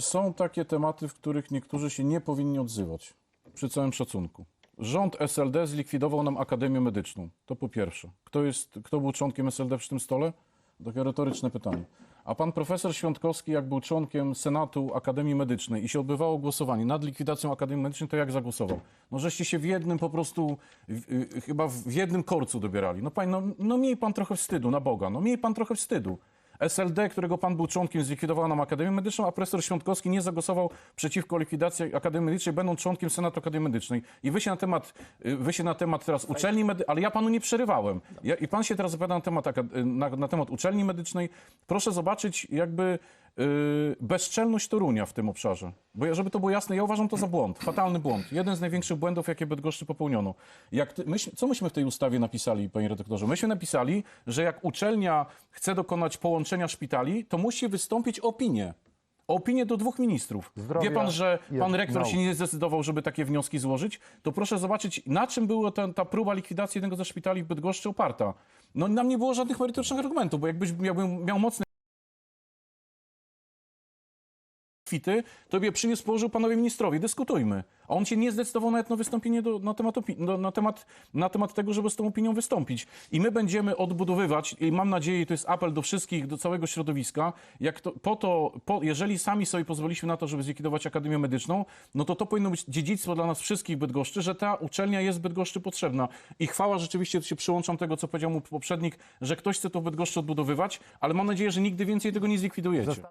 Są takie tematy, w których niektórzy się nie powinni odzywać. Przy całym szacunku. Rząd SLD zlikwidował nam Akademię Medyczną. To po pierwsze. Kto, jest, kto był członkiem SLD przy tym stole? Takie retoryczne pytanie. A pan profesor Świątkowski, jak był członkiem Senatu Akademii Medycznej i się odbywało głosowanie nad likwidacją Akademii Medycznej, to jak zagłosował? No żeście się w jednym po prostu, w, y, chyba w jednym korcu dobierali. No panie, no, no miej pan trochę wstydu, na Boga, no miej pan trochę wstydu. SLD, którego pan był członkiem, zlikwidował nam Akademię Medyczną, a profesor Świątkowski nie zagłosował przeciwko likwidacji Akademii Medycznej, będąc członkiem Senatu Akademii Medycznej. I wy się na temat, y, wy się na temat teraz uczelni medycznej, ale ja panu nie przerywałem. Ja, I pan się teraz wypowiada na temat, na, na temat uczelni medycznej. Proszę zobaczyć jakby y, bezczelność Torunia w tym obszarze. Bo ja, żeby to było jasne, ja uważam to za błąd, fatalny błąd. Jeden z największych błędów, jakie Bydgoszczy popełniono. Jak ty, myśmy, co myśmy w tej ustawie napisali, panie redaktorze? Myśmy napisali, że jak uczelnia chce dokonać połączenia szpitali, to musi wystąpić opinię. Opinię do dwóch ministrów. Zdrowia Wie pan, że pan rektor nauki. się nie zdecydował, żeby takie wnioski złożyć? To proszę zobaczyć, na czym była ta, ta próba likwidacji jednego ze szpitali w Bydgoszczy oparta. No nam nie było żadnych merytorycznych argumentów, bo jakbyś miałbym, miał mocny kwity, to by je przyniósł, położył panowie ministrowi, dyskutujmy. A on się nie zdecydował nawet na wystąpienie do, na, temat do, na, temat, na temat tego, żeby z tą opinią wystąpić. I my będziemy odbudowywać, i mam nadzieję, to jest apel do wszystkich, do całego środowiska, jak to, po to, po, jeżeli sami sobie pozwoliliśmy na to, żeby zlikwidować Akademię Medyczną, no to to powinno być dziedzictwo dla nas wszystkich Bydgoszczy, że ta uczelnia jest Bydgoszczy potrzebna. I chwała rzeczywiście, tu się przyłączam tego, co powiedział mu poprzednik, że ktoś chce to Bydgoszczy odbudowywać, ale mam nadzieję, że nigdy więcej tego nie zlikwidujecie.